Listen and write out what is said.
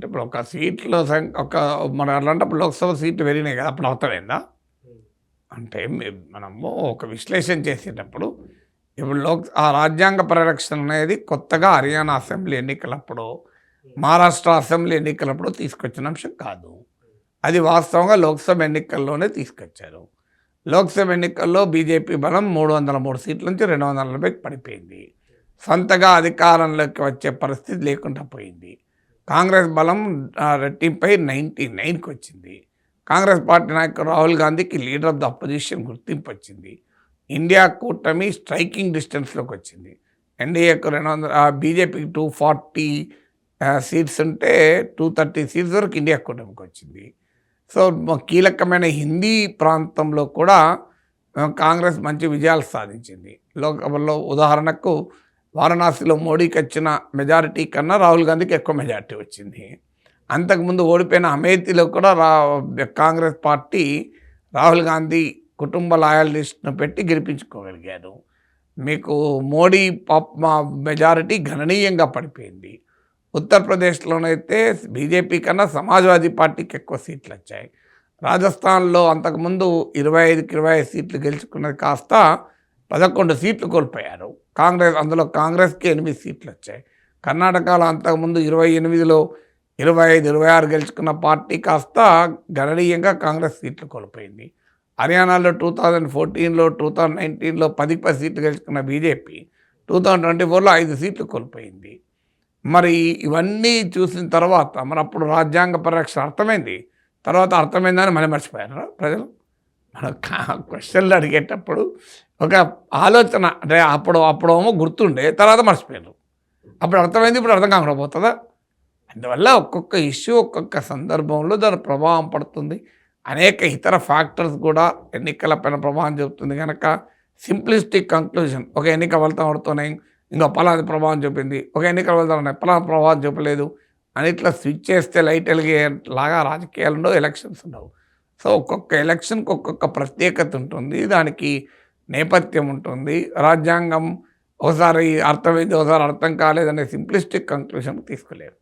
అంటే ఇప్పుడు ఒక సీట్లో సం- ఒక మన అలాంటప్పుడు లోక్సభ సీట్లు పెరిగినాయి కదా అప్పుడు అవతలైందా అంటే మనము ఒక విశ్లేషణ చేసేటప్పుడు ఇప్పుడు లోక్ ఆ రాజ్యాంగ పరిరక్షణ అనేది కొత్తగా హర్యానా అసెంబ్లీ ఎన్నికలప్పుడు మహారాష్ట్ర అసెంబ్లీ ఎన్నికలప్పుడు తీసుకొచ్చిన అంశం కాదు. అది వాస్తవంగా లోక్సభ ఎన్నికల్లోనే తీసుకొచ్చారు. లోక్సభ ఎన్నికల్లో బీజేపీ బలం మూడు వందల మూడు సీట్ల నుంచి రెండు వందల నలభైకి పడిపోయింది. సొంతగా అధికారంలోకి వచ్చే పరిస్థితి లేకుండా పోయింది. కాంగ్రెస్ బలం రెట్టింపై నైంటీ నైన్కి వచ్చింది. కాంగ్రెస్ పార్టీ నాయకుడు రాహుల్ గాంధీకి లీడర్ ఆఫ్ ద అపోజిషన్ గుర్తింపు వచ్చింది. ఇండియా కూటమి స్ట్రైకింగ్ డిస్టెన్స్లోకి వచ్చింది. ఎన్డీఏకు రెండు వందల బీజేపీకి టూ ఫార్టీ సీట్స్ ఉంటే టూ థర్టీ సీట్స్ వరకు ఇండియా కూటమికి వచ్చింది. సో కీలకమైన హిందీ ప్రాంతంలో కూడా కాంగ్రెస్ మంచి విజయాలు సాధించింది. లోకసభలో ఉదాహరణకు వారణాసిలో మోడీకి వచ్చిన మెజారిటీ కన్నా రాహుల్ గాంధీకి ఎక్కువ మెజారిటీ వచ్చింది. అంతకుముందు ఓడిపోయిన అమేథీలో కూడా రా కాంగ్రెస్ పార్టీ రాహుల్ గాంధీ కుటుంబ లాయలిస్ట్ను పెట్టి గెలిపించుకోగలిగారు. మీకు మోడీ పాప్ మా మెజారిటీ గణనీయంగా పడిపోయింది. ఉత్తరప్రదేశ్లోనైతే బీజేపీ కన్నా సమాజ్వాదీ పార్టీకి ఎక్కువ సీట్లు వచ్చాయి. రాజస్థాన్లో అంతకుముందు ఇరవై ఐదుకి ఇరవై ఐదు సీట్లు గెలుచుకున్నది కాస్త పదకొండు సీట్లు కోల్పోయారు. కాంగ్రెస్ అందులో కాంగ్రెస్కి ఎనిమిది సీట్లు వచ్చాయి. కర్ణాటకలో అంతకుముందు ఇరవై ఎనిమిదిలో ఇరవై ఐదు ఇరవై ఆరు గెలుచుకున్న పార్టీ కాస్త గణనీయంగా కాంగ్రెస్ సీట్లు కోల్పోయింది. హర్యానాలో టూ థౌజండ్ ఫోర్టీన్లో టూ థౌజండ్ నైన్టీన్లో పదికి పది సీట్లు గెలుచుకున్న బీజేపీ టూ థౌజండ్ ట్వంటీ ఫోర్లో ఐదు సీట్లు కోల్పోయింది. మరి ఇవన్నీ చూసిన తర్వాత మరి అప్పుడు రాజ్యాంగ పరిరక్షణ అర్థమైంది. తర్వాత అర్థమైందని మళ్ళీ మర్చిపోయారు ప్రజలు? మన క్వశ్చన్లు అడిగేటప్పుడు ఒక ఆలోచన అంటే అప్పుడు అప్పుడేమో గుర్తుండే తర్వాత మర్చిపోయారు అప్పుడు అర్థమైంది ఇప్పుడు అర్థం కాకుండా పోతుందా? అందువల్ల ఒక్కొక్క ఇష్యూ ఒక్కొక్క సందర్భంలో దాని ప్రభావం పడుతుంది. అనేక ఇతర ఫ్యాక్టర్స్ కూడా ఎన్నికల పైన ప్రభావం చూపుతుంది. కనుక సింప్లిస్టిక్ కంక్లూజన్ ఒక ఎన్నిక ఫలితం పడుతూనే ఇంకో పలాది ప్రభావం చూపింది ఒక ఎన్నికల ఫలితం ఎప్పలా ప్రభావం చూపలేదు అని ఇట్లా స్విచ్ చేస్తే లైట్ వెలిగే లాగా రాజకీయాలు ఉండవు ఎలక్షన్స్ ఉండవు. సో ఒక్కొక్క ఎలక్షన్కి ఒక్కొక్క ప్రత్యేకత ఉంటుంది. దానికి నేపథ్యం ఉంటుంది. రాజ్యాంగం ఒకసారి అర్థమైంది ఒకసారి అర్థం కాలేదనే సింప్లిస్టిక్ కంక్లూషన్ తీసుకోలేదు